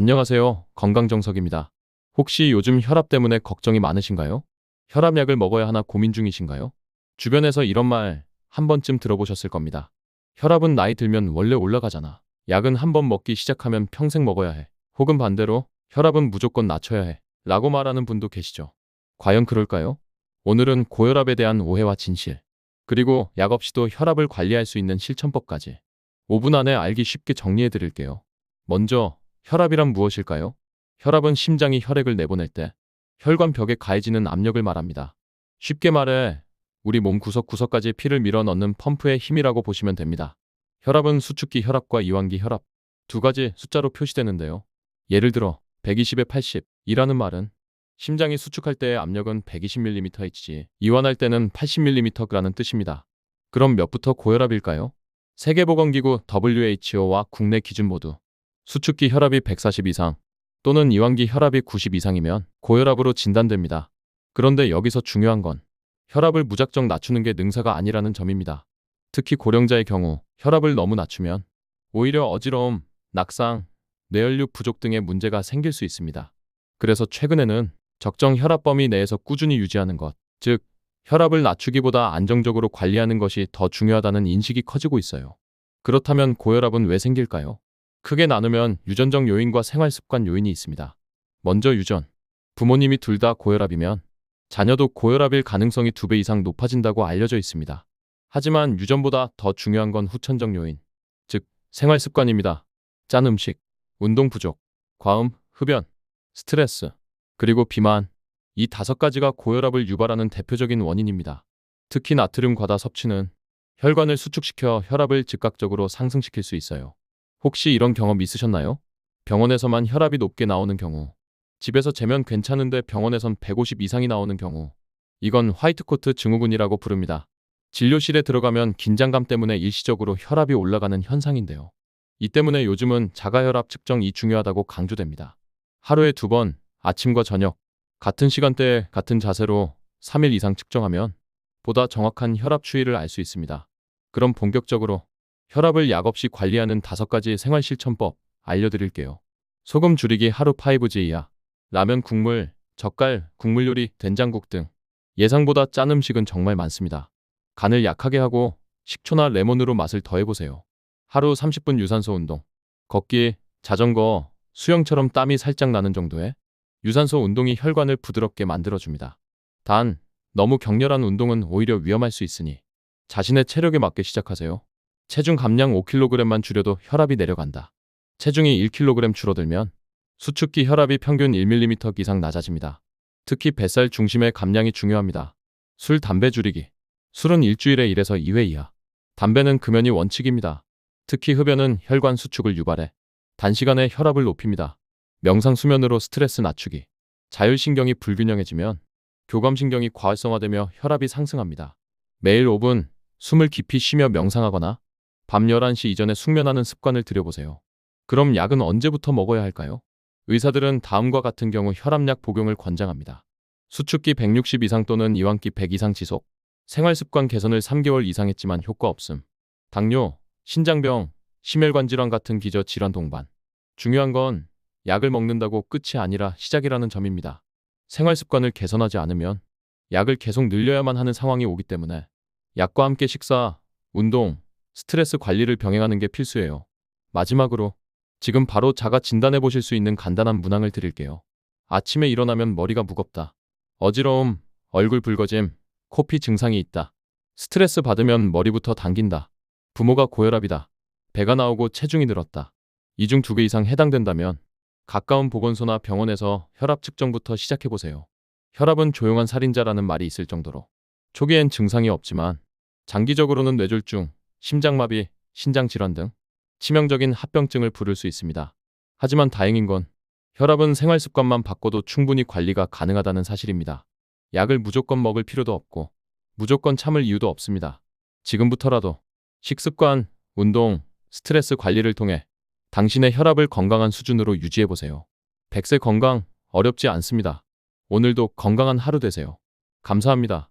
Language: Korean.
안녕하세요. 건강정석입니다. 혹시 요즘 혈압 때문에 걱정이 많으신가요? 혈압약을 먹어야 하나 고민 중이신가요? 주변에서 이런 말 한 번쯤 들어보셨을 겁니다. 혈압은 나이 들면 원래 올라가잖아. 약은 한 번 먹기 시작하면 평생 먹어야 해. 혹은 반대로 혈압은 무조건 낮춰야 해. 라고 말하는 분도 계시죠. 과연 그럴까요? 오늘은 고혈압에 대한 오해와 진실, 그리고 약 없이도 혈압을 관리할 수 있는 실천법까지 5분 안에 알기 쉽게 정리해 드릴게요. 먼저 혈압이란 무엇일까요? 혈압은 심장이 혈액을 내보낼 때 혈관 벽에 가해지는 압력을 말합니다. 쉽게 말해 우리 몸 구석구석까지 피를 밀어 넣는 펌프의 힘이라고 보시면 됩니다. 혈압은 수축기 혈압과 이완기 혈압 두 가지 숫자로 표시되는데요. 예를 들어 120에 80이라는 말은 심장이 수축할 때의 압력은 120mm이지 이완할 때는 80mm라는 뜻입니다. 그럼 몇부터 고혈압일까요? 세계보건기구 WHO와 국내 기준 모두 수축기 혈압이 140 이상 또는 이완기 혈압이 90 이상이면 고혈압으로 진단됩니다. 그런데 여기서 중요한 건 혈압을 무작정 낮추는 게 능사가 아니라는 점입니다. 특히 고령자의 경우 혈압을 너무 낮추면 오히려 어지러움, 낙상, 뇌연류 부족 등의 문제가 생길 수 있습니다. 그래서 최근에는 적정 혈압 범위 내에서 꾸준히 유지하는 것, 즉 혈압을 낮추기보다 안정적으로 관리하는 것이 더 중요하다는 인식이 커지고 있어요. 그렇다면 고혈압은 왜 생길까요? 크게 나누면 유전적 요인과 생활 습관 요인이 있습니다. 먼저 유전. 부모님이 둘 다 고혈압이면 자녀도 고혈압일 가능성이 두 배 이상 높아진다고 알려져 있습니다. 하지만 유전보다 더 중요한 건 후천적 요인, 즉 생활 습관입니다. 짠 음식, 운동 부족, 과음, 흡연, 스트레스, 그리고 비만. 이 다섯 가지가 고혈압을 유발하는 대표적인 원인입니다. 특히 나트륨 과다 섭취는 혈관을 수축시켜 혈압을 즉각적으로 상승시킬 수 있어요. 혹시 이런 경험 있으셨나요? 병원에서만 혈압이 높게 나오는 경우, 집에서 재면 괜찮은데 병원에선 150 이상이 나오는 경우, 이건 화이트코트 증후군이라고 부릅니다. 진료실에 들어가면 긴장감 때문에 일시적으로 혈압이 올라가는 현상인데요. 이 때문에 요즘은 자가혈압 측정이 중요하다고 강조됩니다. 하루에 두 번, 아침과 저녁, 같은 시간대에 같은 자세로 3일 이상 측정하면 보다 정확한 혈압 추이를 알 수 있습니다. 그럼 본격적으로 혈압을 약 없이 관리하는 다섯 가지 생활 실천법 알려드릴게요. 소금 줄이기 하루 5지 이하, 라면 국물, 젓갈, 국물 요리, 된장국 등 예상보다 짠 음식은 정말 많습니다. 간을 약하게 하고 식초나 레몬으로 맛을 더해보세요. 하루 30분 유산소 운동, 걷기, 자전거, 수영처럼 땀이 살짝 나는 정도의 유산소 운동이 혈관을 부드럽게 만들어줍니다. 단, 너무 격렬한 운동은 오히려 위험할 수 있으니 자신의 체력에 맞게 시작하세요. 체중 감량 5kg만 줄여도 혈압이 내려간다. 체중이 1kg 줄어들면 수축기 혈압이 평균 1mm 이상 낮아집니다. 특히 뱃살 중심의 감량이 중요합니다. 술, 담배 줄이기. 술은 일주일에 1에서 2회 이하. 담배는 금연이 원칙입니다. 특히 흡연은 혈관 수축을 유발해 단시간에 혈압을 높입니다. 명상 수면으로 스트레스 낮추기. 자율신경이 불균형해지면 교감신경이 과활성화되며 혈압이 상승합니다. 매일 5분 숨을 깊이 쉬며 명상하거나 밤 11시 이전에 숙면하는 습관을 들여보세요. 그럼 약은 언제부터 먹어야 할까요? 의사들은 다음과 같은 경우 혈압약 복용을 권장합니다. 수축기 160 이상 또는 이완기 100 이상 지속, 생활습관 개선을 3개월 이상 했지만 효과 없음, 당뇨, 신장병, 심혈관 질환 같은 기저 질환 동반. 중요한 건 약을 먹는다고 끝이 아니라 시작이라는 점입니다. 생활 습관을 개선하지 않으면 약을 계속 늘려야만 하는 상황이 오기 때문에 약과 함께 식사, 운동, 스트레스 관리를 병행하는 게 필수예요. 마지막으로 지금 바로 자가 진단해 보실 수 있는 간단한 문항을 드릴게요. 아침에 일어나면 머리가 무겁다. 어지러움, 얼굴 붉어짐, 코피 증상이 있다. 스트레스 받으면 머리부터 당긴다. 부모가 고혈압이다. 배가 나오고 체중이 늘었다. 이 중 두 개 이상 해당된다면 가까운 보건소나 병원에서 혈압 측정부터 시작해 보세요. 혈압은 조용한 살인자라는 말이 있을 정도로 초기엔 증상이 없지만 장기적으로는 뇌졸중, 심장마비, 신장질환 등 치명적인 합병증을 부를 수 있습니다. 하지만 다행인 건 혈압은 생활 습관만 바꿔도 충분히 관리가 가능하다는 사실입니다. 약을 무조건 먹을 필요도 없고 무조건 참을 이유도 없습니다. 지금부터라도 식습관, 운동, 스트레스 관리를 통해 당신의 혈압을 건강한 수준으로 유지해 보세요. 100세 건강 어렵지 않습니다. 오늘도 건강한 하루 되세요. 감사합니다.